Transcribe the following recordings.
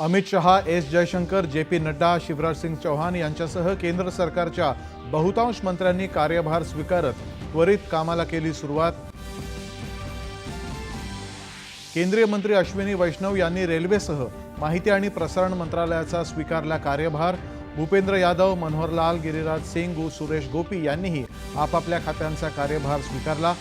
Amit Shah S Jaishankar J P Nadda Shivraj Singh Chouhan यांच्यासह केंद्र सरकारच्या बहुतांश मंत्र्यांनी कार्यभार स्वीकारत त्वरित कामाला केली सुरुवात. केंद्रीय मंत्री अश्विनी वैष्णव यांनी रेल्वेसह माहिती आणि प्रसारण मंत्रालयाचा स्वीकारला कार्यभार. भूपेंद्र यादव मनोहरलाल गिरिराज सिंग सुरेश गोपी यांनीही आपापल्या खात्यांचा कार्यभार स्वीकारला.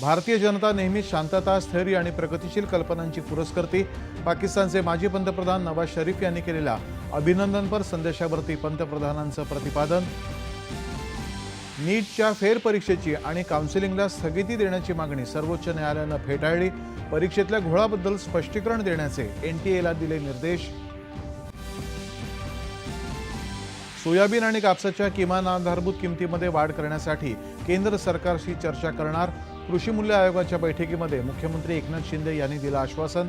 भारतीय जनता नेहमीच शांतता स्थैर्य आणि प्रगतिशील कल्पनांची पुरस्कर्ती. पाकिस्तानचे माजी पंतप्रधान नवाज शरीफ यांनी केलेल्या अभिनंदनपर संदेशावरती पंतप्रधानांचं प्रतिपादन. नीटच्या फेरपरीक्षेची आणि काउन्सिलिंगला स्थगिती देण्याची मागणी सर्वोच्च न्यायालयानं फेटाळली. परीक्षेतल्या घोळाबद्दल स्पष्टीकरण देण्याचे एनटीएला दिले निर्देश. सोयाबीन आणि कापसाच्या किमान आधारभूत किमतीमध्ये वाढ करण्यासाठी केंद्र सरकारशी चर्चा करणार. कृषी मूल्य आयोगाच्या बैठकीमध्ये मुख्यमंत्री एकनाथ शिंदे यांनी दिलं आश्वासन.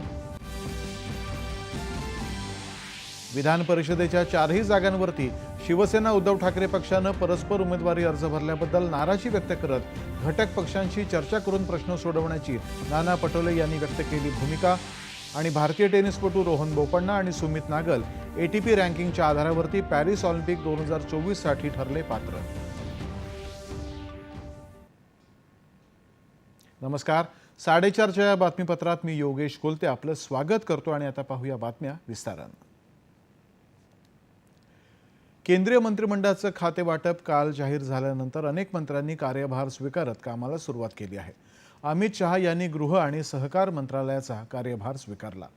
विधान परिषदेच्या चारही जागांवरती शिवसेना उद्धव ठाकरे पक्षानं परस्पर उमेदवारी अर्ज भरल्याबद्दल नाराजी व्यक्त करत घटक पक्षांशी चर्चा करून प्रश्न सोडवण्याची नाना पटोले यांनी व्यक्त केली भूमिका. आणि भारतीय टेनिसपटू रोहन बोपण्णा आणि सुमित नागल एटीपी रँकिंगच्या आधारावरती पॅरिस ऑलिम्पिक दोन हजार चोवीससाठी ठरले पात्र. नमस्कार. साडेचारच्या या बातमीपत्रात मी योगेश कोलते आपलं स्वागत करतो आणि आता पाहूया बातम्या विस्तारानं. केंद्रीय मंत्रिमंडळाचं खाते वाटप काल जाहीर झाल्यानंतर अनेक मंत्र्यांनी कार्यभार स्वीकारत कामाला सुरुवात केली आहे. अमित शहा यांनी गृह आणि सहकार मंत्रालयाचा कार्यभार स्वीकारला.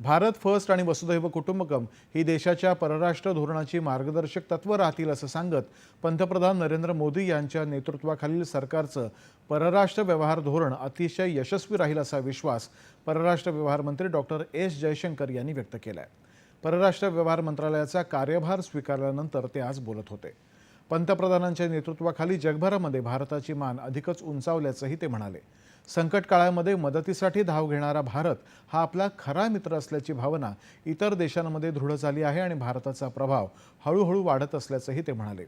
भारत फर्स्ट आणि वसुधैव कुटुंबकम ही देशाच्या परराष्ट्र धोरणाची मार्गदर्शक तत्व राहतील असं सांगत पंतप्रधान नरेंद्र मोदी यांच्या नेतृत्वाखालील सरकारचं परराष्ट्र व्यवहार धोरण अतिशय यशस्वी राहील असा विश्वास परराष्ट्र व्यवहार मंत्री डॉक्टर एस जयशंकर यांनी व्यक्त केला आहे परराष्ट्र व्यवहार मंत्रालयाचा कार्यभार स्वीकारल्यानंतर ते आज बोलत होते. पंतप्रधानांच्या नेतृत्वाखाली जगभरामध्ये भारताची मान अधिकच उंचावल्याचंही ते म्हणाले. संकट काळामध्ये मदतीसाठी धाव घेणारा भारत हा आपला खरा मित्र असल्याची भावना इतर देशांमध्ये दृढ झाली आहे आणि भारताचा प्रभाव हळूहळू वाढत असल्याचंही ते म्हणाले.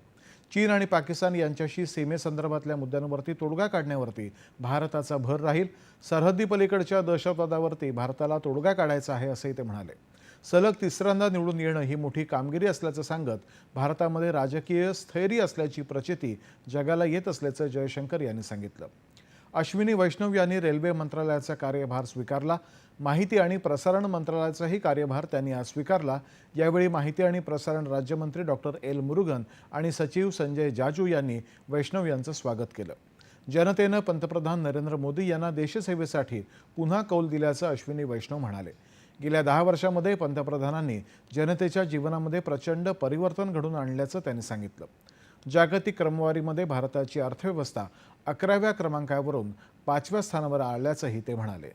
चीन आणि पाकिस्तान यांच्याशी सीमेसंदर्भातल्या मुद्द्यांवरती तोडगा काढण्यावरती भारताचा भर राहील. सरहद्दी पलीकडच्या दहशतवादावरती भारताला तोडगा काढायचा आहे असंही ते म्हणाले. सलग तिसऱ्यांदा निवडून येणं ही मोठी कामगिरी असल्याचं सांगत भारतामध्ये राजकीय स्थैर्य असल्याची प्रचिती जगाला येत असल्याचं जयशंकर यांनी सांगितलं. अश्विनी वैष्णव यांनी रेल्वे मंत्रालयाचा कार्यभार स्वीकारला. माहिती आणि प्रसारण मंत्रालयाचाही कार्यभार त्यांनी आज स्वीकारला. यावेळी माहिती आणि प्रसारण राज्यमंत्री डॉक्टर एल. मुरुगन आणि सचिव संजय जाजू यांनी वैष्णव यांचं स्वागत केलं. जनतेनं पंतप्रधान नरेंद्र मोदी यांना देशसेवेसाठी पुन्हा कौल दिल्याचं अश्विनी वैष्णव म्हणाले. गेल्या दहा वर्षामध्ये पंतप्रधानांनी जनतेच्या जीवनामध्ये प्रचंड परिवर्तन घडून आणल्याचं त्यांनी सांगितलं. जागतिक क्रमवारीमध्ये भारताची अर्थव्यवस्था अकराव्या क्रमांकावरून पाचव्या स्थानावर आल्याचंही ते म्हणाले.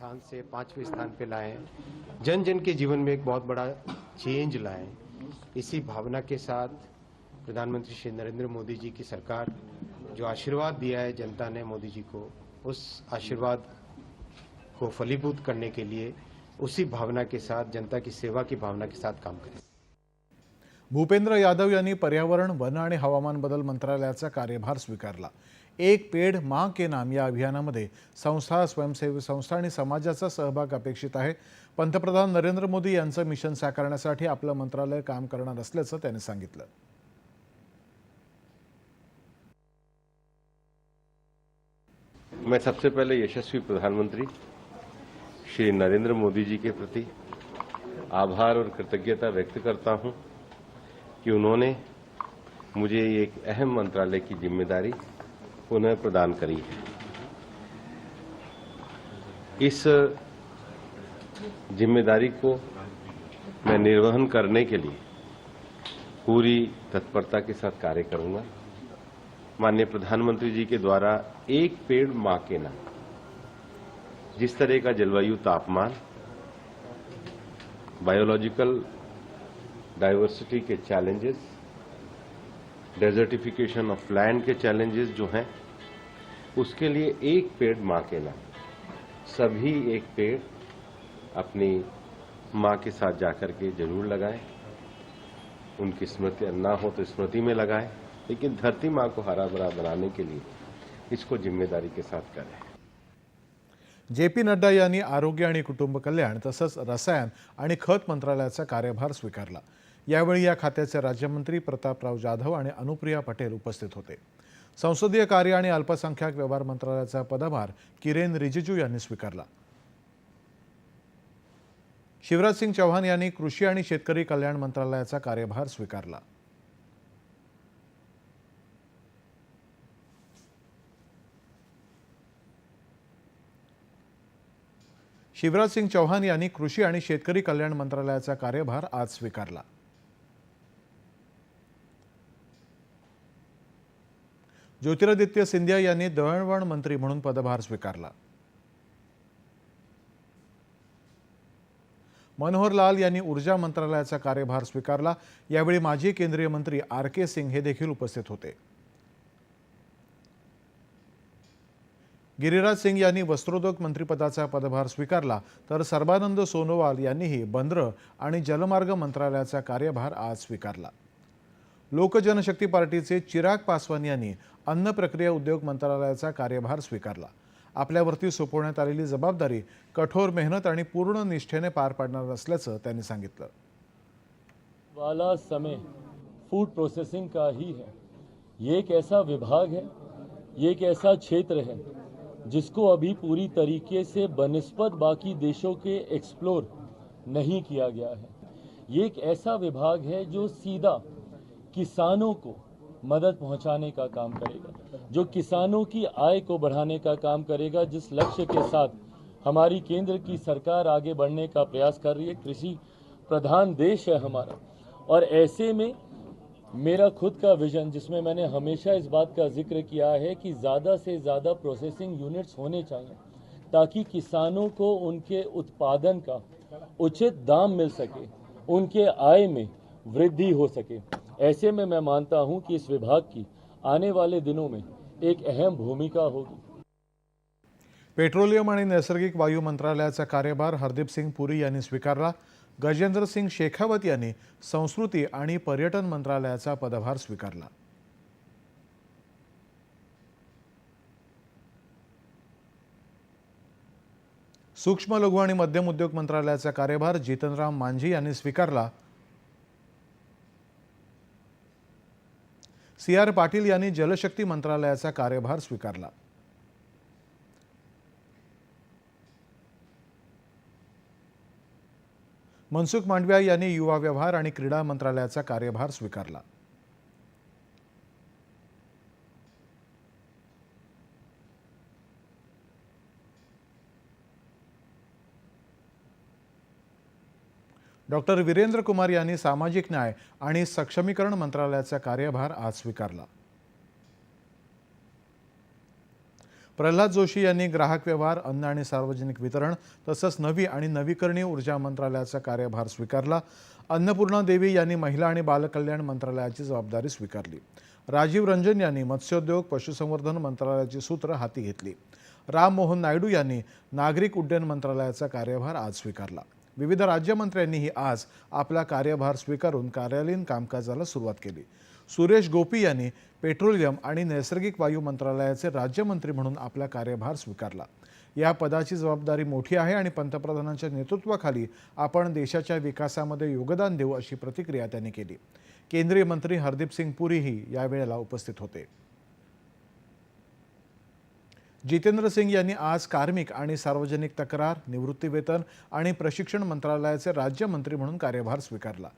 स्थान से पाँचवें स्थान पे लाए जन जन के जीवन में एक बहुत बड़ा चेंज लाए इसी भावना के साथ प्रधानमंत्री श्री नरेंद्र मोदी जी की सरकार जो आशीर्वाद दिया है जनता ने मोदी जी को, उस आशीर्वाद को फलीभूत करने के लिए उसी भावना के साथ, जनता की सेवा की भावना के साथ काम करें। भूपेंद्र यादव यांनी पर्यावरण वन आणि हवामान बदल मंत्रालयाचा कार्यभार स्वीकारला. एक पेड माँ के नाम या अभियानामध्ये संस्था स्वयंसेवी संस्था आणि समाजाचा सहभाग अपेक्षित आहे. पंतप्रधान नरेंद्र मोदी यांचं मिशन साकारण्यासाठी आपलं मंत्रालय काम करणार असल्याचं त्यांनी सांगितलं. मैं सबसे पहले यशस्वी प्रधानमंत्री श्री नरेंद्र मोदी जी के प्रति आभार और कृतज्ञता व्यक्त करता हूं। कि उन्होंने मुझे एक अहम मंत्रालय की ज़िम्मेदारी पुनः प्रदान करी है। इस ज़िम्मेदारी को मैं निर्वहन करने के लिए पूरी तत्परता के साथ कार्य करूँगा। माननीय प्रधानमंत्री जी के द्वारा एक पेड़ माँ के नाम, जिस तरह का जलवायु तापमान बायोलॉजिकल डाइवर्सिटी के चैलेंजेस डेजर्टिफिकेशन ऑफ लैंड के चैलेंजेस जो हैं उसके लिए एक पेड़ मां के नाम सभी एक पेड़ अपनी मां के साथ जाकर के जरूर लगाएं। उनकी स्मृति ना हो तो स्मृति में लगाएं लेकिन धरती मां को हरा भरा बनाने के लिए इसको जिम्मेदारी के साथ करें। जे पी नड्डा यांनी आरोग्य आणि कुटुंब कल्याण तसंच रसायन आणि खत मंत्रालयाचा कार्यभार स्वीकारला. यावेळी या खात्याचे राज्यमंत्री प्रतापराव जाधव आणि अनुप्रिया पटेल उपस्थित होते. संसदीय कार्य आणि अल्पसंख्याक व्यवहार मंत्रालयाचा पदभार किरेन रिजिजू यांनी स्वीकारला. शिवराज सिंग चौहान यांनी कृषी आणि शेतकरी कल्याण मंत्रालयाचा कार्यभार स्वीकारला. शिवराज सिंग चौहान यांनी कृषी आणि शेतकरी कल्याण मंत्रालयाचा कार्यभार आज स्वीकारला. ज्योतिरादित्य सिंधिया यांनी दळणवळण मंत्री म्हणून पदभार स्वीकारला. मनोहर लाल यांनी ऊर्जा मंत्रालयाचा कार्यभार स्वीकारला. यावेळी माजी केंद्रीय मंत्री आर के सिंग हे देखील उपस्थित होते. गिरिराज सिंग यांनी वस्त्रोद्योग मंत्रिपदाचा पदभार स्वीकारला. तर सर्बानंद सोनोवाल यांनीही बंदरं आणि जलमार्ग मंत्रालयाचा कार्यभार आज स्वीकारला. लोकजनशक्ती पार्टीचे चिराग पासवान यांनी अन्न प्रक्रिया उद्योग मंत्रालयाचा कार्यभार स्वीकारला. आपल्यावरती सोपवण्यात आलेली जबाबदारी कठोर मेहनत आणि पूर्ण निष्ठेने पार पाडणार असल्याचं त्यांनी सांगितलं. वाला समय फूड प्रोसेसिंग का ही है. ये एक ऐसा विभाग है ये एक ऐसा क्षेत्र है जिसको अभी पूरी तरीके से बनस्पत बाकी देशों के एक्सप्लोर नहीं किया गया है। ये एक ऐसा विभाग है जो सीधा किसानों को मदद पहुँचाने का काम करेगा, जो किसानों की आय को बढ़ाने का काम करेगा, जिस लक्ष्य के साथ हमारी केंद्र की सरकार आगे बढ़ने का प्रयास कर रही है। कृषि प्रधान देश है हमारा। और ऐसे में मेरा खुद का विजन, जिसमें मैंने हमेशा इस बात का ज़िक्र किया है कि ज़्यादा से ज़्यादा प्रोसेसिंग यूनिट्स होने चाहिए, ताकि किसानों को उनके उत्पादन का उचित दाम मिल सके, उनके आय में वृद्धि हो सके। ऐसे में मैं मानता हूं कि इस विभाग की आने वाले दिनों में एक अहम भूमिका होगी। पेट्रोलियम आणि नैसर्गिक वायू मंत्रालयाचा कार्यभार हरदीप सिंग पुरी यांनी स्वीकारला. गजेंद्र सिंग शेखावत यांनी संस्कृती आणि पर्यटन मंत्रालयाचा पदभार स्वीकारला. सूक्ष्म लघु आणि मध्यम उद्योग मंत्रालयाचा कार्यभार जितनराम मांझी यांनी स्वीकारला. सी आर पाटील यांनी जलशक्ती मंत्रालयाचा कार्यभार स्वीकारला. मनसुख मांडविया यांनी युवा व्यवहार आणि क्रीडा मंत्रालयाचा कार्यभार स्वीकारला. डॉक्टर वीरेंद्र कुमार यांनी सामाजिक न्याय आणि सक्षमीकरण मंत्रालयाचा कार्यभार आज स्वीकारला. प्रल्हाद जोशी यांनी ग्राहक व्यवहार अन्न आणि सार्वजनिक वितरण तसंच नवी आणि नवीकरणीय ऊर्जा मंत्रालयाचा कार्यभार स्वीकारला. अन्नपूर्णा देवी यांनी महिला आणि बालकल्याण मंत्रालयाची जबाबदारी स्वीकारली. राजीव रंजन यांनी मत्स्योद्योग पशुसंवर्धन मंत्रालयाची सूत्र हाती घेतली. राम मोहन नायडू यांनी नागरिक उड्डयन मंत्रालयाचा कार्यभार आज स्वीकारला. विविध राज्यमंत्र्यांनीही आज आपला कार्यभार स्वीकारून कार्यालयीन कामकाजाला सुरुवात केली. सुरेश गोपी यांनी पेट्रोलियम आणि नैसर्गिक वायू मंत्रालयाचे राज्यमंत्री म्हणून आपला कार्यभार स्वीकारला. या पदाची जबाबदारी मोठी आहे आणि पंतप्रधानांच्या नेतृत्वाखाली आपण देशाच्या विकासामध्ये योगदान देऊ अशी प्रतिक्रिया त्यांनी केली. केंद्रीय मंत्री हरदीप सिंग पुरीही यावेळेला उपस्थित होते. जितेंद्र सिंग यांनी आज कार्मिक आणि सार्वजनिक तक्रार निवृत्तीवेतन आणि प्रशिक्षण मंत्रालयाचे राज्यमंत्री म्हणून कार्यभार स्वीकारला.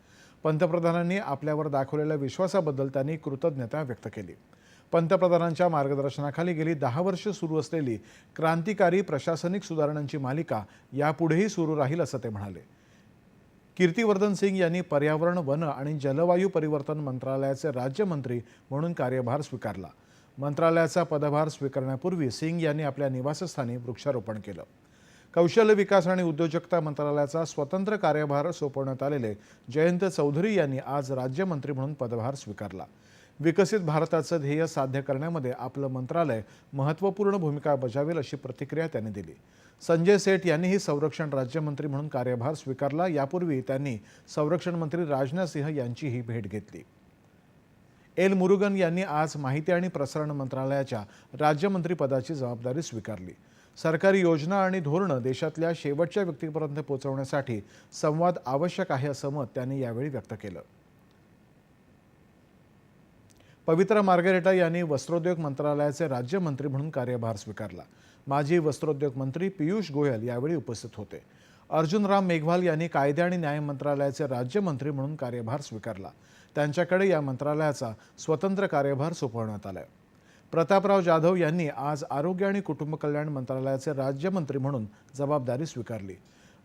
पंतप्रधानांनी आपल्यावर दाखवलेल्या विश्वासाबद्दल त्यांनी कृतज्ञता व्यक्त केली. पंतप्रधानांच्या मार्गदर्शनाखाली गेली दहा वर्ष सुरू असलेली क्रांतिकारी प्रशासनिक सुधारणांची मालिका यापुढेही सुरू राहील असं ते म्हणाले. कीर्तिवर्धन सिंग यांनी पर्यावरण वन आणि जलवायू परिवर्तन मंत्रालयाचे राज्यमंत्री म्हणून कार्यभार स्वीकारला. मंत्रालयाचा पदभार स्वीकारण्यापूर्वी सिंग यांनी आपल्या निवासस्थानी वृक्षारोपण केलं. कौशल्य विकास आणि उद्योजकता मंत्रालयाचा स्वतंत्र कार्यभार सोपवण्यात आलेले जयंत चौधरी यांनी आज राज्यमंत्री म्हणून पदभार स्वीकारला. विकसित भारताचं ध्येय साध्य करण्यामध्ये आपलं मंत्रालय महत्त्वपूर्ण भूमिका बजावेल अशी प्रतिक्रिया त्यांनी दिली. संजय सेठ यांनीही संरक्षण राज्यमंत्री म्हणून कार्यभार स्वीकारला. यापूर्वी त्यांनी संरक्षण मंत्री राजनाथ सिंह यांचीही भेट घेतली. एल मुरुगन यांनी आज माहिती आणि प्रसारण मंत्रालयाच्या राज्यमंत्री पदाची जबाबदारी स्वीकारली. सरकारी योजना आणि धोरणं देशातल्या शेवटच्या व्यक्तीपर्यंत पोहोचवण्यासाठी संवाद आवश्यक आहे असं मत त्यांनी यावेळी व्यक्त केलं. पवित्र मार्गरेटा यांनी वस्त्रोद्योग मंत्रालयाचे राज्यमंत्री म्हणून कार्यभार स्वीकारला. माजी वस्त्रोद्योग मंत्री पियुष गोयल यावेळी उपस्थित होते. अर्जुन राम मेघवाल यांनी कायदे आणि न्याय मंत्रालयाचे राज्यमंत्री म्हणून कार्यभार स्वीकारला. त्यांच्याकडे या मंत्रालयाचा स्वतंत्र कार्यभार सोपवण्यात आलाय. प्रतापराव जाधव यांनी आज आरोग्य आणि कुटुंब कल्याण मंत्रालयाचे राज्यमंत्री म्हणून जबाबदारी स्वीकारली.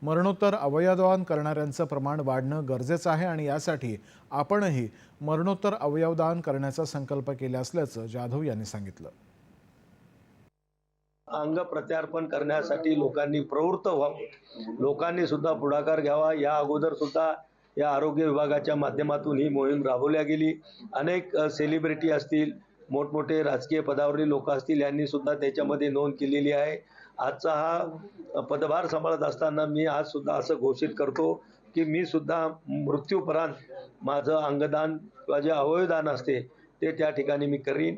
मरणोत्तर अवयवदान करणाऱ्यांचं प्रमाण वाढणं गरजेचं आहे आणि यासाठी आपणही मरणोत्तर अवयवदान करण्याचा संकल्प केला असल्याचं जाधव यांनी सांगितलं. अंग प्रत्यार्पण करण्यासाठी लोकांनी प्रवृत्त व्हावं. लोकांनी सुद्धा पुढाकार घ्यावा. या अगोदर सुद्धा या आरोग्य विभागाच्या माध्यमातून ही मोहीम राबवल्या गेली. अनेक सेलिब्रिटी असतील मोठमोठे राजकीय पदावरील लोक असतील यांनी सुद्धा त्याच्यामध्ये नोंद केलेली आहे. आजचा हा पदभार सांभाळत असताना मी आज सुद्धा असं घोषित करतो की मी सुद्धा मृत्यूपरांत माझं अंगदान किंवा जे अवयवदान असते ते त्या ठिकाणी मी करीन.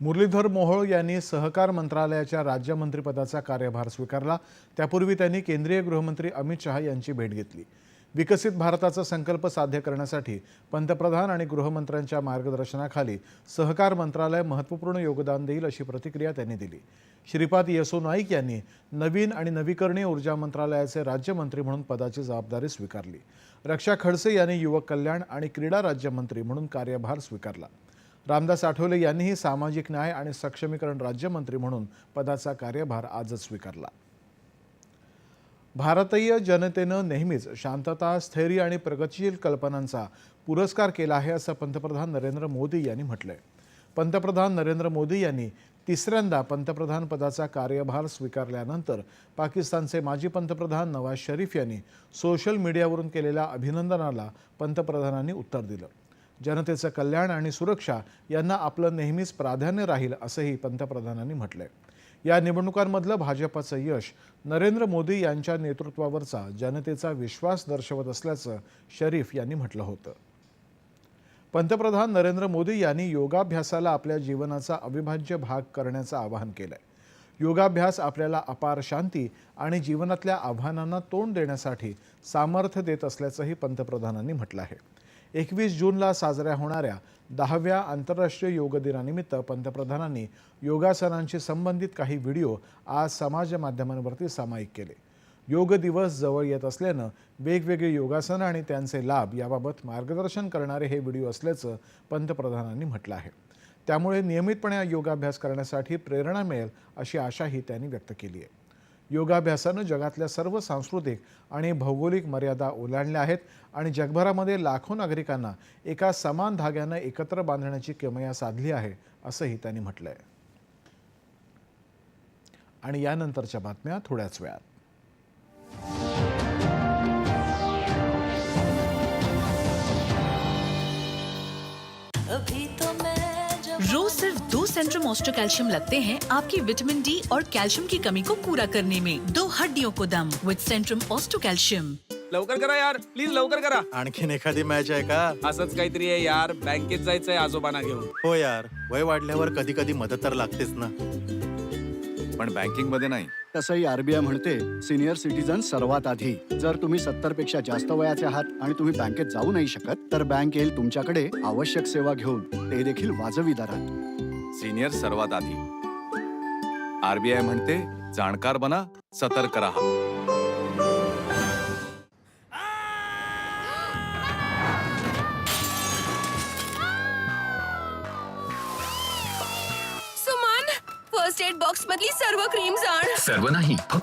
मुरलीधर मोहोळ यांनी सहकार मंत्रालयाच्या राज्यमंत्रीपदाचा कार्यभार स्वीकारला. त्यापूर्वी त्यांनी केंद्रीय गृहमंत्री अमित शहा यांची भेट घेतली. विकसित भारताचा संकल्प साध्य करण्यासाठी पंतप्रधान आणि गृहमंत्र्यांच्या मार्गदर्शनाखाली सहकार मंत्रालय महत्त्वपूर्ण योगदान देईल अशी प्रतिक्रिया त्यांनी दिली. श्रीपाद येसो नाईक यांनी नवीन आणि नवीकरणीय ऊर्जा मंत्रालयाचे राज्यमंत्री म्हणून पदाची जबाबदारी स्वीकारली. रक्षा खडसे यांनी युवक कल्याण आणि क्रीडा राज्यमंत्री म्हणून कार्यभार स्वीकारला. रामदास आठवले यांनीही सामाजिक न्याय आणि सक्षमीकरण राज्यमंत्री म्हणून पदाचा कार्यभार आजच स्वीकारला. भारतीय जनतेनं नेहमीच शांतता स्थैर्य आणि प्रगतिशील कल्पनांचा पुरस्कार केला आहे असं पंतप्रधान नरेंद्र मोदी यांनी म्हटलंय. पंतप्रधान नरेंद्र मोदी यांनी तिसऱ्यांदा पंतप्रधान पदाचा कार्यभार स्वीकारल्यानंतर पाकिस्तानचे माजी पंतप्रधान नवाज शरीफ यांनी सोशल मीडियावरून केलेल्या अभिनंदनाला पंतप्रधानांनी उत्तर दिलं. जनतेचं कल्याण आणि सुरक्षा यांना आपलं नेहमीच प्राधान्य राहील असंही पंतप्रधानांनी म्हटलंय. या निवडणुकांमधलं भाजपाचं यश नरेंद्र मोदी यांच्या नेतृत्वावरचा जनतेचा विश्वास दर्शवत असल्याचं शरीफ यांनी म्हटलं होतं. पंतप्रधान नरेंद्र मोदी यांनी योगाभ्यासाला आपल्या जीवनाचा अविभाज्य भाग करण्याचं आवाहन केलंय. योगाभ्यास आपल्याला अपार शांती आणि जीवनातल्या आव्हानांना तोंड देण्यासाठी सामर्थ्य देत असल्याचंही पंतप्रधानांनी म्हटलं आहे. एकवीस जूनला साजऱ्या होणाऱ्या दहाव्या आंतरराष्ट्रीय योग दिनानिमित्त पंतप्रधानांनी योगासनांशी संबंधित काही व्हिडिओ आज समाज माध्यमांवरती सामायिक केले. योग दिवस जवळ येत असल्यानं वेगवेगळी योगासनं आणि त्यांचे लाभ याबाबत मार्गदर्शन करणारे हे व्हिडिओ असल्याचं पंतप्रधानांनी म्हटलं आहे. त्यामुळे नियमितपणे योगाभ्यास करण्यासाठी प्रेरणा मिळेल अशी आशाही त्यांनी व्यक्त केली आहे. योगाभ्यासानं जगातल्या सर्व सांस्कृतिक आणि भौगोलिक मर्यादा ओलांडल्या आहेत आणि जगभरामध्ये लाखो नागरिकांना एका समान धाग्यानं एकत्र बांधण्याची किमया साधली आहे असंही त्यांनी म्हटलं आहे आणि यानंतरच्या बातम्या थोड्याच वेळात. अभी तो रोज सिर्फ़ दो सेंट्रम ऑस्ट्रो कैल्शियम लगते हैं आपकी विटामिन डी और कैल्शियम की कमी को पूरा करने में। दो हड्डियों को दम विद सेंट्रम ऑस्ट्रो कैल्शियम लवकर करा यार प्लीज़ लवकर करा। आणखीन एखादी मॅच आहे का? असंच काहीतरी आहे यार बँकेत जायचंय आजोबांना घेऊन. हो यार वय वाढल्यावर कधी कधी मदत तर लागतेच ना. पण बँकिंग मध्ये नाही. तसंही आरबीआय म्हणते सिनियर सिटीजन सर्वात आधी. जर तुम्ही सत्तरपेक्षा जास्त वयाचे आहात आणि तुम्ही बँकेत जाऊ नाही शकत तर बँक येईल तुमच्याकडे आवश्यक सेवा घेऊन. ते देखील वाजवी दरात. सिनियर सर्वात आधी. आरबीआय म्हणते जाणकार बना सतर्क राहा.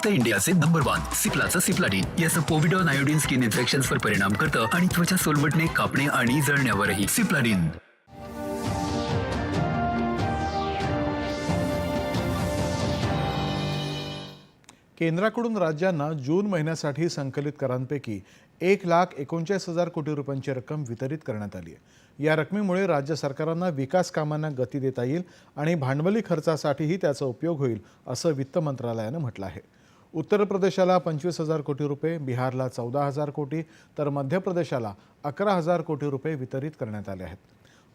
फक्त इंडियाचे नंबर वन सिप्लाचं सिप्लाडीन. याचं पोविडॉन आयोडीन स्किन इन्फेक्शन्सवर परिणाम करतं आणि त्वचा सोलवटणे कापणे आणि जळण्यावरही. सिप्लाडीन. केंद्राकडून राज्यांना जून महिन्यासाठी संकलित करांपैकी एक लाख एकोणचाळीस हजार कोटी रुपयांची रक्कम वितरित करण्यात आली आहे. या रकमेमुळे राज्य सरकारांना विकास कामांना गती देता येईल आणि भांडवली खर्चासाठीही त्याचा उपयोग होईल असं वित्त मंत्रालयानं म्हटलं आहे. उत्तर प्रदेशाला पंचवीस हजार कोटी रुपये बिहारला चौदा हजार कोटी तर मध्य प्रदेशाला अकरा हजार कोटी रुपये वितरित करण्यात आले आहेत.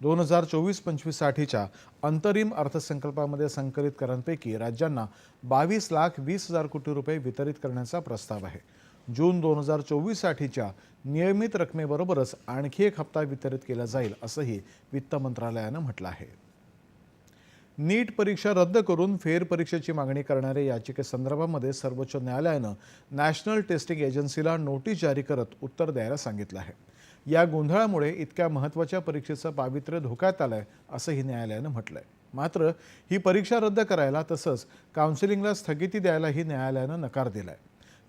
दोन हजार चोवीस पंचवीससाठीच्या अंतरिम अर्थसंकल्पामध्ये संकलित करांपैकी राज्यांना बावीस लाख वीस हजार कोटी रुपये वितरित करण्याचा प्रस्ताव आहे. जून दोन हजार चोवीससाठीच्या नियमित रकमेबरोबरच आणखी एक हप्ता वितरित केला जाईल असंही वित्त मंत्रालयानं म्हटलं आहे. नीट परीक्षा रद्द करून फेरपरीक्षेची मागणी करणाऱ्या याचिकेसंदर्भामध्ये सर्वोच्च न्यायालयानं नॅशनल टेस्टिंग एजन्सीला नोटीस जारी करत उत्तर द्यायला सांगितलं आहे. या गोंधळामुळे इतक्या महत्त्वाच्या परीक्षेचं पावित्र्य धोक्यात आलंय असंही न्यायालयानं म्हटलंय. मात्र ही परीक्षा रद्द करायला तसंच काउन्सिलिंगला स्थगिती द्यायलाही न्यायालयानं नकार दिलाय.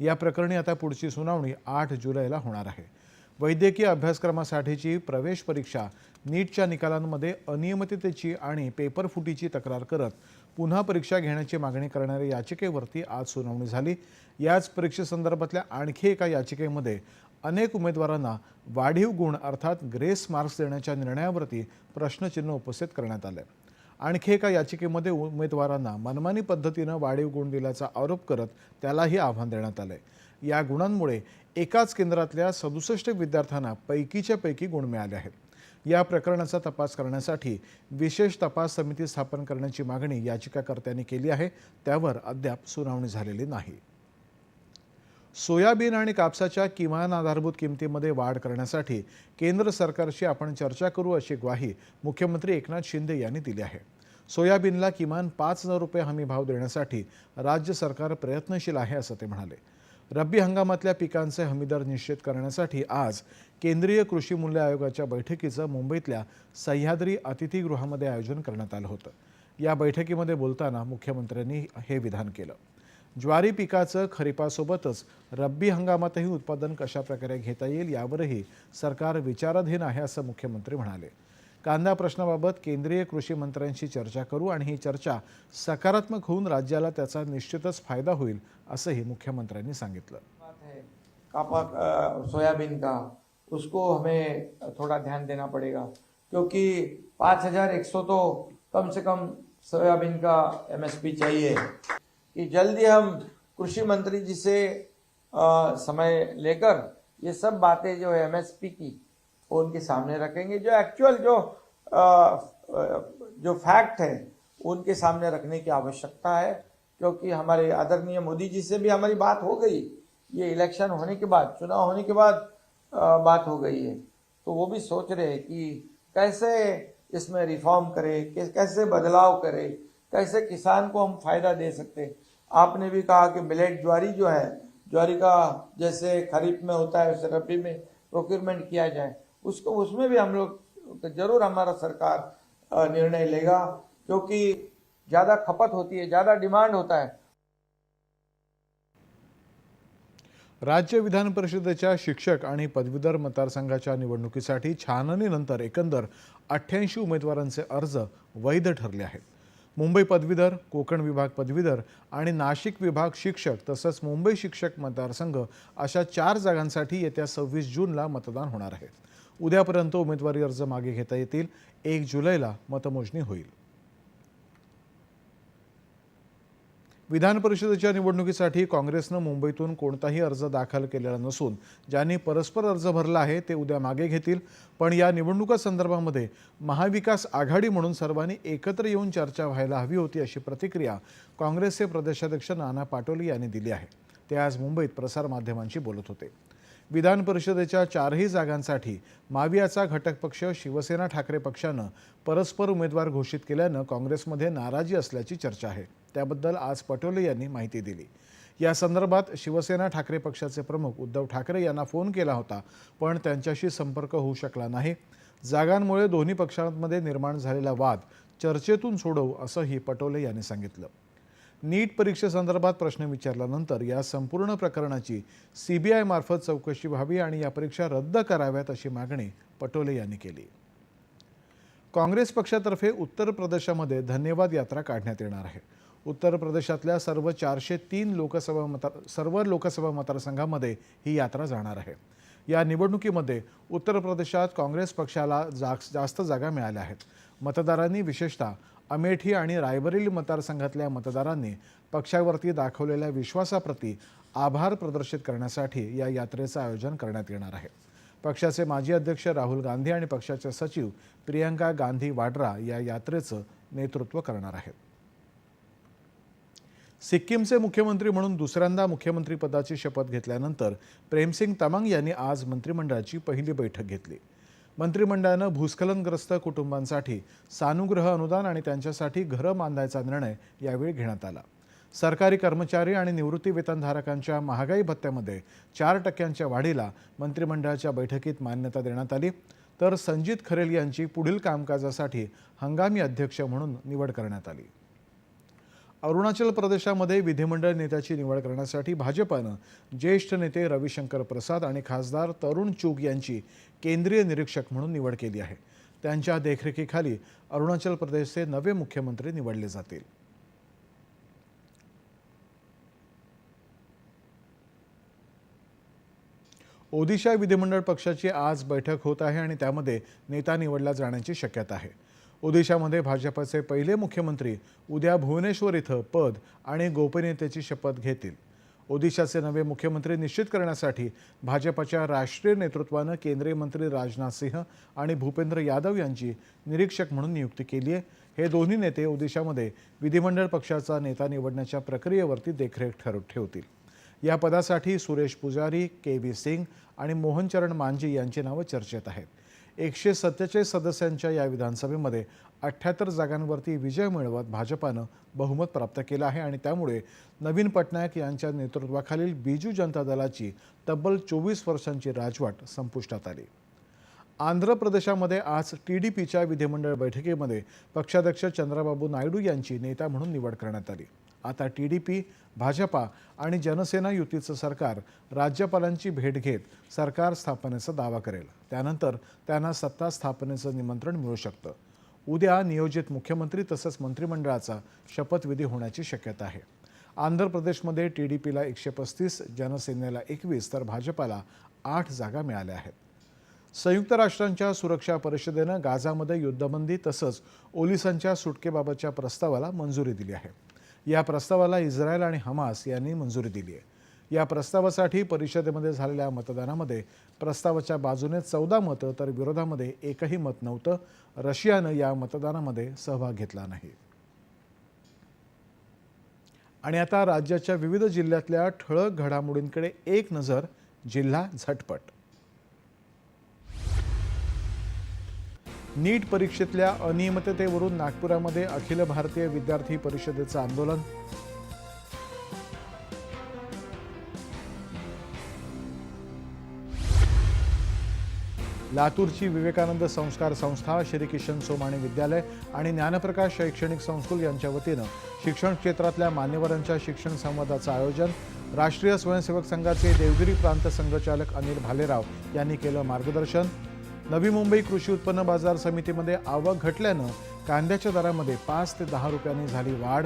या प्रकरणी आता पुढची सुनावणी आठ जुलैला होणार आहे. वैद्यकीय अभ्यासक्रमासाठीची प्रवेश परीक्षा नीटच्या निकालांमध्ये अनियमिततेची आणि पेपरफुटीची तक्रार करत पुन्हा परीक्षा घेण्याची मागणी करणाऱ्या याचिकेवरती आज सुनावणी झाली. याच परीक्षेसंदर्भातल्या आणखी एका याचिकेमध्ये अनेक उमेदवारांना वाढीव गुण अर्थात ग्रेस मार्क्स देण्याच्या निर्णयावरती प्रश्नचिन्ह उपस्थित करण्यात आलं. आणखी एका याचिकेमध्ये उमेदवारांना मनमानी पद्धतीनं वाढीव गुण दिल्याचा आरोप करत त्यालाही आव्हान देण्यात आलंय या गुणांमुळे एकाच केंद्रातल्या सदुसष्ट विद्यार्थ्यांना पैकीच्या पैकी गुण मिळाले आहेत. या प्रकरणाचा तपास करण्यासाठी विशेष तपास समिती स्थापन करण्याची मागणी याचिकाकर्त्यांनी केली आहे. त्यावर अद्याप सुनावणी झालेली नाही. सोयाबीन आणि कापसाच्या किमान आधारभूत किमतीमध्ये वाढ करण्यासाठी केंद्र सरकारशी आपण चर्चा करू अशी ग्वाही मुख्यमंत्री एकनाथ शिंदे यांनी दिली आहे. सोयाबीनला किमान पाच हजार रुपये हमी भाव देण्यासाठी राज्य सरकार प्रयत्नशील आहे असं ते म्हणाले. रब्बी हंगामातल्या पिकांचे हमीदर निश्चित करण्यासाठी आज केंद्रीय कृषी मूल्य आयोगाच्या बैठकीचं मुंबईतल्या सह्याद्री अतिथीगृहामध्ये आयोजन करण्यात आलं होतं. या बैठकीमध्ये बोलताना मुख्यमंत्र्यांनी हे विधान केलं. ज्वारी पिकाचं खरीपासोबतच रब्बी हंगामातही उत्पादन कशा प्रकारे घेता येईल यावरही सरकार विचाराधीन आहे असं मुख्यमंत्री म्हणाले. कांदा प्रश्नाबाबत केंद्रीय कृषी मंत्र्यांशी चर्चा करू आणि ही चर्चा सकारात्मक होऊन राज्याला त्याचा निश्चितच फायदा होईल असंही मुख्यमंत्र्यांनी सांगितलं. कापा सोयाबीन का? उसको हमें थोड़ा ध्यान देना पड़ेगा क्योंकि पाँच हजार एक सौ तो कम से कम सोयाबीन का एमएसपी चाहिए। कि जल्दी हम कृषी मंत्री जी से आ, समय लेकर ये सब बातें जो है एमएसपी की वो उनके सामने रखेंगे। जो एक्चुअल जो जो फैक्ट है उनके सामने रखने की आवश्यकता है, क्योंकि हमारे आदरणीय मोदी जी से भी हमारी बात हो गई। ये इलेक्शन होने के बाद, चुनाव होने के बाद बात हो गई है। तो वो भी सोच रहे हैं कि कैसे इसमें रिफॉर्म करें कैसे बदलाव करें, कैसे किसान को हम फ़ायदा दे सकते आपने भी कहा कि मिलेट ज्वारी जो है, ज्वारी का जैसे खरीफ में होता है वैसे रबी में प्रोक्योरमेंट किया जाए। उसको उसमें भी हम लोग जरूर हमारा सरकार निर्णय लेगा क्योंकि ज्यादा खपत होती है ज्यादा डिमांड होता है। राज्य विधान परिषदेच्या शिक्षक आणि पदवीधर मतदारसंघाच्या निवडणुकीसाठी छाननीनंतर एकंदर अठ्ठ्याऐंशी उमेदवारांचे अर्ज वैध ठरले आहेत. मुंबई पदवीधर कोकण विभाग पदवीधर आणि नाशिक विभाग शिक्षक तसंच मुंबई शिक्षक मतदारसंघ अशा चार जागांसाठी येत्या सव्वीस जूनला मतदान होणार आहे. उद्यापर्यंत उमेदवारी अर्ज मागे घेता येतील. एक जुलैला मतमोजणी होईल. विधान परिषदेच्या निवडणुकीसाठी काँग्रेसनं मुंबईतून कोणताही अर्ज दाखल केलेला नसून ज्यांनी परस्पर अर्ज भरला आहे ते उद्या मागे घेतील. पण या निवडणुकासंदर्भामध्ये महाविकास आघाडी म्हणून सर्वांनी एकत्र येऊन चर्चा व्हायला हवी होती अशी प्रतिक्रिया काँग्रेसचे प्रदेशाध्यक्ष नाना पाटोले यांनी दिली आहे. ते आज मुंबईत प्रसारमाध्यमांशी बोलत होते. विधान परिषदेच्या चारही जागांसाठी मावियाचा घटक पक्ष शिवसेना ठाकरे पक्षानं परस्पर उमेदवार घोषित केल्यानं काँग्रेसमध्ये नाराजी असल्याची चर्चा आहे. त्याबद्दल आज पटोले यांनी माहिती दिली. या संदर्भात शिवसेना ठाकरे पक्षाचे प्रमुख उद्धव ठाकरे यांना फोन केला होता पण त्यांच्याशी संपर्क होऊ शकला नाही. जागांमुळे दोन्ही पक्षांमध्ये निर्माण झालेला वाद चर्चेतून सोडवू असंही पटोले यांनी सांगितलं. नीट परीक्षेसंदर्भात प्रश्न विचारल्यानंतर या संपूर्ण प्रकरणाची सीबीआय मार्फत चौकशी व्हावी आणि या परीक्षा रद्द कराव्यात अशी मागणी पटोले यांनी केली. काँग्रेस पक्षातर्फे उत्तर प्रदेशामध्ये धन्यवाद यात्रा काढण्यात येणार आहे. उत्तर प्रदेशातल्या सर्व चारशे तीन लोकसभा मतदार सर्व लोकसभा मतदारसंघामध्ये ही यात्रा जाणार आहे. या निवडणुकीमध्ये उत्तर प्रदेशात काँग्रेस पक्षाला जाग जास्त जागा मिळाल्या आहेत. मतदारांनी विशेषतः अमेठी आणि रायबरेली मतदारसंघातल्या मतदारांनी पक्षावरती दाखवलेल्या विश्वासाप्रती आभार प्रदर्शित करण्यासाठी या यात्रेचं आयोजन करण्यात येणार आहे. पक्षाचे माजी अध्यक्ष राहुल गांधी आणि पक्षाच्या सचिव प्रियंका गांधी वाड्रा या यात्रेचं नेतृत्व करणार आहेत. सिक्कीमचे मुख्यमंत्री म्हणून दुसऱ्यांदा मुख्यमंत्रीपदाची शपथ घेतल्यानंतर प्रेमसिंग तमांग यांनी आज मंत्रिमंडळाची पहिली बैठक घेतली. मंत्रिमंडळानं भूस्खलनग्रस्त कुटुंबांसाठी सानुग्रह अनुदान आणि त्यांच्यासाठी घरं बांधायचा निर्णय यावेळी घेण्यात आला. सरकारी कर्मचारी आणि निवृत्ती वेतनधारकांच्या महागाई भत्त्यामध्ये चार टक्क्यांच्या वाढीला मंत्रिमंडळाच्या बैठकीत मान्यता देण्यात आली. तर संजित खरेल यांची पुढील कामकाजासाठी हंगामी अध्यक्ष म्हणून निवड करण्यात आली. अरुणाचल प्रदेशामध्ये विधिमंडळ नेत्याची निवड करण्यासाठी भाजपानं ज्येष्ठ नेते रविशंकर प्रसाद आणि खासदार तरुण चूग यांची केंद्रीय निरीक्षक म्हणून निवड केली आहे. त्यांच्या देखरेखीखाली अरुणाचल प्रदेशचे नवे मुख्यमंत्री निवडले जातील. ओदिशा विधिमंडळ पक्षाची आज बैठक होत आहे आणि त्यामध्ये नेता निवडला जाण्याची शक्यता आहे. ओदिशामध्ये भाजपचे पहिले मुख्यमंत्री उद्या भुवनेश्वर इथं पद आणि गोपनीयतेची शपथ घेतील. ओदिशाचे नवे मुख्यमंत्री निश्चित करण्यासाठी भाजपच्या राष्ट्रीय नेतृत्वानं केंद्रीय मंत्री राजनाथ सिंह आणि भूपेंद्र यादव यांची निरीक्षक म्हणून नियुक्ती केली आहे. हे दोन्ही नेते ओदिशामध्ये विधिमंडळ पक्षाचा नेता निवडण्याच्या प्रक्रियेवरती देखरेख ठरू ठेवतील. या पदासाठी सुरेश पुजारी के व्ही सिंग आणि मोहनचरण मांझी यांची नावं चर्चेत आहेत. एकशे सत्तेचाळीस सदस्यांच्या या विधानसभेमध्ये अठ्ठ्याहत्तर जागांवरती विजय मिळवत भाजपानं बहुमत प्राप्त केलं आहे आणि त्यामुळे नवीन पटनायक यांच्या नेतृत्वाखालील बिजू जनता दलाची तब्बल चोवीस वर्षांची राजवट संपुष्टात आली. आंध्र प्रदेशामध्ये आज टी डी पीच्या विधिमंडळ बैठकीमध्ये पक्षाध्यक्ष चंद्राबाबू नायडू यांची नेता म्हणून निवड करण्यात आली. आता टी डी पी भाजपा आणि जनसेना युतीचं सरकार राज्यपालांची भेट घेत सरकार स्थापनेचा दावा करेल. त्यानंतर त्यांना सत्ता स्थापनेचं निमंत्रण मिळू शकतं. उद्या नियोजित मुख्यमंत्री तसंच मंत्रिमंडळाचा शपथविधी होण्याची शक्यता आहे. आंध्र प्रदेशमध्ये टी डी पीला एकशे पस्तीस जनसेनेला एकवीस तर भाजपाला आठ जागा मिळाल्या आहेत. संयुक्त राष्ट्रांच्या सुरक्षा परिषदेनं गाझामध्ये युद्धबंदी तसंच ओलिसांच्या सुटकेबाबतच्या प्रस्तावाला मंजुरी दिली आहे. या प्रस्तावाला इस्रायल आणि हमास यांनी मंजुरी दिली आहे. या प्रस्तावासाठी परिषदेमध्ये झालेल्या मतदानामध्ये प्रस्तावाच्या बाजूने चौदा मतं तर विरोधामध्ये एकही मत नव्हतं. रशियानं या मतदानामध्ये सहभाग घेतला नाही. आणि आता राज्याच्या विविध जिल्ह्यातल्या ठळक घडामोडींकडे एक नजर जिल्हा झटपट. नीट परीक्षेतल्या अनियमिततेवरून नागपुरामध्ये अखिल भारतीय विद्यार्थी परिषदेचं आंदोलन. लातूरची विवेकानंद संस्कार संस्था श्री किशन सोमाणी विद्यालय आणि ज्ञानप्रकाश शैक्षणिक संस्कुल यांच्या वतीनं शिक्षण क्षेत्रातल्या मान्यवरांच्या शिक्षण संवादाचं आयोजन राष्ट्रीय स्वयंसेवक संघाचे देवगिरी प्रांत संघचालक अनिल भालेराव यांनी केलं मार्गदर्शन. नवी मुंबई कृषी उत्पन्न बाजार समितीमध्ये आवक घटल्यानं कांद्याच्या दरामध्ये पाच ते दहा रुपयांनी झाली वाढ.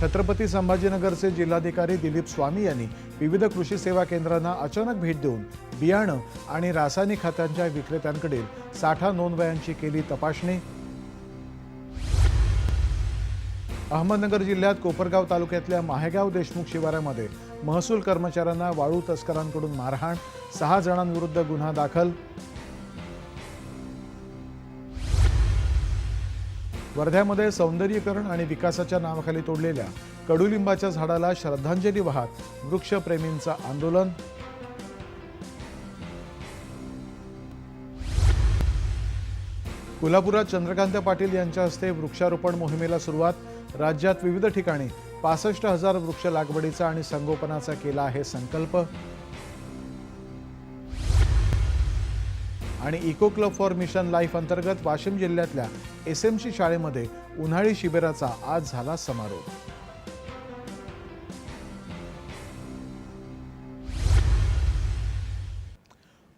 छत्रपती संभाजीनगरचे जिल्हाधिकारी दिलीप स्वामी यांनी विविध कृषी सेवा केंद्रांना अचानक भेट देऊन बियाणं आणि रासायनिक खतांच्या विक्रेत्यांकडील साठा नोंदवयांची केली तपासणी. अहमदनगर जिल्ह्यात कोपरगाव तालुक्यातल्या माहेगाव देशमुख शिवारामध्ये महसूल कर्मचाऱ्यांना वाळू तस्करांकडून मारहाण सहा जणांविरुद्ध गुन्हा दाखल. वर्ध्यामध्ये सौंदर्यीकरण आणि विकासाच्या नावाखाली तोडलेल्या कडुलिंबाच्या झाडाला श्रद्धांजली वाहत वृक्षप्रेमींचं आंदोलन. कोल्हापुरात चंद्रकांत पाटील यांच्या हस्ते वृक्षारोपण मोहिमेला सुरुवात. राज्यात विविध ठिकाणी पासष्ट हजार वृक्ष लागवडीचा आणि संगोपनाचा केला आहे संकल्प. आणि eco club for mission life अंतर्गत वाशिम जिल्ह्यातल्या एस एम सी शाळेमध्ये उन्हाळी शिबिराचा आज झाला समारोप.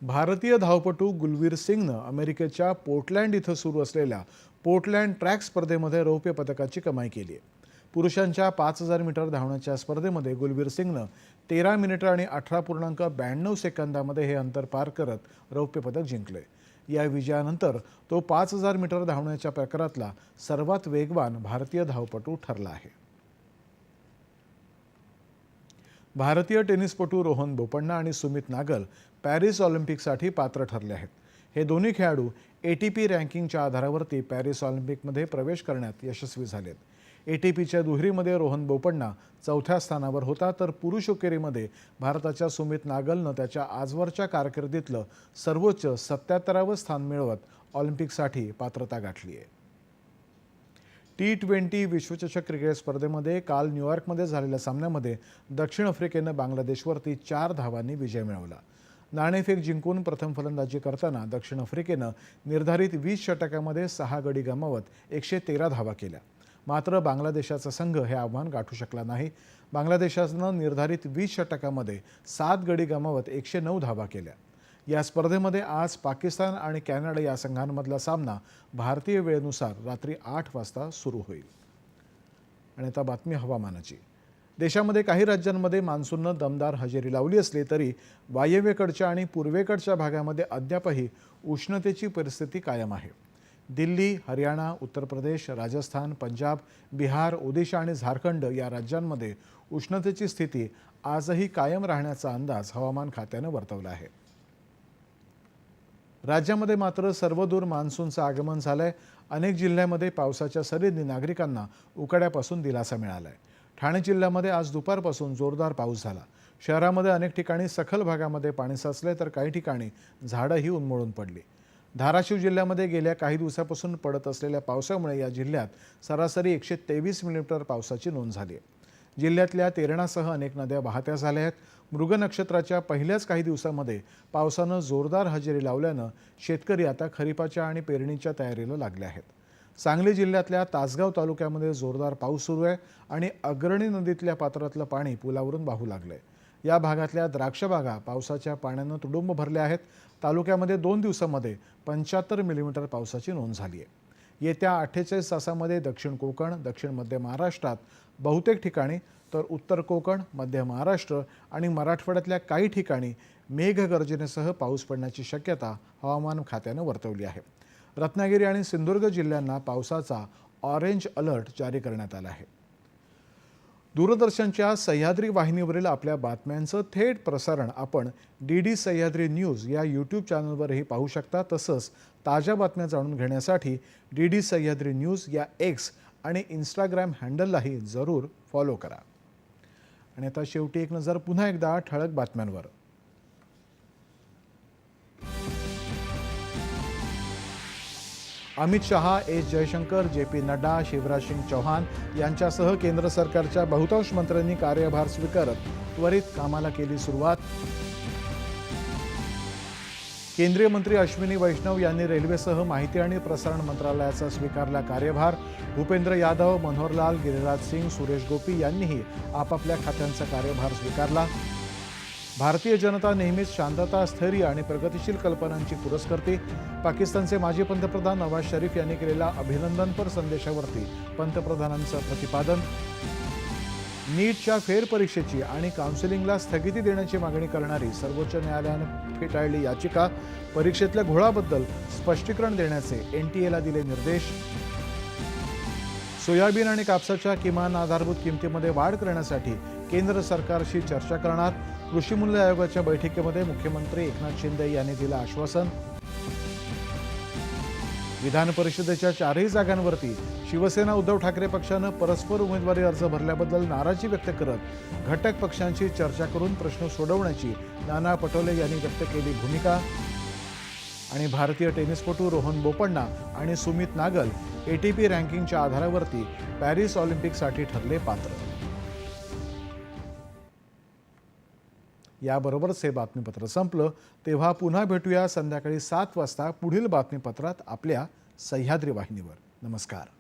भारतीय धावपटू गुलवीर सिंगनं अमेरिकेच्या पोर्टलँड इथं सुरू असलेल्या पोर्टलँड ट्रॅक स्पर्धेमध्ये रौप्य पदकाची कमाई केली आहे. पुरुषांच्या पाच हजार मीटर धावण्याच्या स्पर्धेमध्ये गुलवीर सिंगनं तेरा मिनिटं आणि अठरा पूर्णांक ब्याण्णव सेकंदामध्ये हे अंतर पार करत रौप्य पदक जिंकले. या विजयानंतर तो पाच हजार मीटर धावण्याच्या प्रकारातला सर्वात वेगवान भारतीय धावपटू ठरला आहे. भारतीय टेनिसपटू रोहन बोपण्णा आणि सुमित नागल पॅरिस ऑलिम्पिकसाठी पात्र ठरले आहेत. हे दोन्ही खेळाडू ए टी पी रँकिंगच्या आधारावरती पॅरिस ऑलिम्पिकमध्ये प्रवेश करण्यात यशस्वी झालेत. ए टी पीच्या दुहेरीमध्ये रोहन बोपण्णा चौथ्या स्थानावर होता. तर पुरुष एकेरीमध्ये भारताच्या सुमित नागलनं त्याच्या आजवरच्या कारकिर्दीतलं सर्वोच्च सत्याहत्तरावं स्थान मिळवत ऑलिम्पिकसाठी पात्रता गाठली आहे. टी ट्वेंटी विश्वचषक क्रिकेट स्पर्धेमध्ये काल न्यूयॉर्कमध्ये झालेल्या सामन्यामध्ये दक्षिण आफ्रिकेनं बांगलादेशवरती चार धावांनी विजय मिळवला. नाणेफेक जिंकून प्रथम फलंदाजी करताना दक्षिण आफ्रिकेनं निर्धारित वीस षटकामध्ये सहा गडी गमावत एकशे तेरा धावा केल्या. मात्र बांगलादेशाचा संघ हे आव्हान गाठू शकला नाही. बांगलादेशानं निर्धारित वीस षटकामध्ये सात गडी गमावत एकशे नऊ धावा केल्या. या स्पर्धेमध्ये आज पाकिस्तान आणि कॅनडा या संघांमधला सामना भारतीय वेळेनुसार रात्री आठ वाजता सुरू होईल. आणि आता बातमी हवामानाची. देशामध्ये काही राज्यांमध्ये मान्सूननं दमदार हजेरी लावली असली तरी वायव्येकडच्या आणि पूर्वेकडच्या भागामध्ये अद्यापही उष्णतेची परिस्थिती कायम आहे. दिल्ली हरियाणा उत्तर प्रदेश राजस्थान पंजाब बिहार ओदिशा आणि झारखंड या राज्यांमध्ये उष्णतेची स्थिती आजही कायम राहण्याचा अंदाज हवामान खात्यानं वर्तवला आहे. राज्यामध्ये मात्र सर्वदूर मान्सूनचं आगमन झालंय. अनेक जिल्ह्यामध्ये पावसाच्या सरींनी नागरिकांना उकाड्यापासून दिलासा मिळालाय. ठाणे जिल्ह्यामध्ये आज दुपारपासून जोरदार पाऊस झाला. शहरामध्ये अनेक ठिकाणी सखल भागामध्ये पाणी साचले तर काही ठिकाणी झाडंही उन्मळून पडली. धाराशिव जिल्ह्यामध्ये गेल्या काही दिवसापासून पडत असलेल्या पावसामुळे या जिल्ह्यात सरासरी एकशे तेवीस मिलीमीटर पावसाची नोंद झाली आहे. जिल्ह्यातल्या तेरणासह अनेक नद्या वाहत्या झाल्या आहेत. मृग नक्षत्राच्या पहिल्याच काही दिवसामध्ये पावसानं जोरदार हजेरी लावल्यानं शेतकरी आता खरीपाच्या आणि पेरणीच्या तयारीला लागले आहेत. सांगली जिल्ह्यातल्या तासगाव तालुक्यामध्ये जोरदार पाऊस सुरू आहे आणि अग्रणी नदीतल्या पात्रातलं पाणी पुलावरून वाहू लागलं आहे या भागातल्या द्राक्षबागा पावसाच्या पाण्यानं तुडुंब भरल्या आहेत. तालुक्यामध्ये दोन दिवसामध्ये पंच्याहत्तर मिलीमीटर पावसाची नोंद झाली आहे. येत्या अठ्ठेचाळीस तासामध्ये दक्षिण कोकण दक्षिण मध्य महाराष्ट्रात बहुतेक ठिकाणी तर उत्तर कोकण मध्य महाराष्ट्र आणि मराठवाड्यातल्या काही ठिकाणी मेघगर्जनेसह पाऊस पडण्याची शक्यता हवामान खात्यानं वर्तवली आहे. रत्नागिरी आणि सिंधुदुर्ग जिल्ह्यांना पावसाचा ऑरेंज अलर्ट जारी करण्यात आला आहे. दूरदर्शनच्या सह्याद्री वाहिनीवरील आपल्या बातम्यांचं थेट प्रसारण आपण डी डी सह्याद्री न्यूज या यूट्यूब चॅनलवरही पाहू शकता. तसंच ताज्या बातम्या जाणून घेण्यासाठी डी डी सह्याद्री न्यूज या एक्स आणि इंस्टाग्राम हँडललाही जरूर फॉलो करा. आणि आता शेवटी एक नजर पुन्हा एकदा ठळक बातम्यांवर. Amit Shah S. Jaishankar J P Nadda Shivraj Singh Chouhan यांच्यासह केंद्र सरकारच्या बहुतांश मंत्र्यांनी कार्यभार स्वीकारत त्वरित कामाला केली सुरुवात. केंद्रीय मंत्री अश्विनी वैष्णव यांनी रेल्वेसह माहिती आणि प्रसारण मंत्रालयाचा स्वीकारला कार्यभार. भूपेंद्र यादव मनोहरलाल गिरिराज सिंग सुरेश गोपी यांनीही आपापल्या खात्यांचा कार्यभार स्वीकारला. भारतीय जनता नेहमीच शांतता स्थैर्य आणि प्रगतिशील कल्पनांची पुरस्कर्ती. पाकिस्तानचे माजी पंतप्रधान नवाज शरीफ यांनी केलेल्या अभिनंदनपर संदेशावरती पंतप्रधानांचं प्रतिपादन. नीटच्या फेरपरीक्षेची आणि काउन्सिलिंगला स्थगिती देण्याची मागणी करणारी सर्वोच्च न्यायालयानं फेटाळली याचिका. परीक्षेतल्या घोळाबद्दल स्पष्टीकरण देण्याचे एन टी एला दिले निर्देश. सोयाबीन आणि कापसाच्या किमान आधारभूत किमतीमध्ये वाढ करण्यासाठी केंद्र सरकारशी चर्चा करणार. कृषी मूल्य आयोगाच्या बैठकीमध्ये मुख्यमंत्री एकनाथ शिंदे यांनी दिलं आश्वासन. विधान परिषदेच्या चारही जागांवरती शिवसेना उद्धव ठाकरे पक्षानं परस्पर उमेदवारी अर्ज भरल्याबद्दल नाराजी व्यक्त करत घटक पक्षांशी चर्चा करून प्रश्न सोडवण्याची नाना पटोले यांनी व्यक्त केली भूमिका. आणि भारतीय टेनिसपटू रोहन बोपण्णा आणि सुमित नागल एटीपी रँकिंगच्या आधारावरती पॅरिस ऑलिम्पिकसाठी ठरले पात्र. याबरोबरच हे बातमीपत्र संपलं. तेव्हा पुन्हा भेटूया संध्याकाळी सात वाजता पुढील बातमीपत्रात आपल्या सह्याद्री वाहिनीवर. नमस्कार.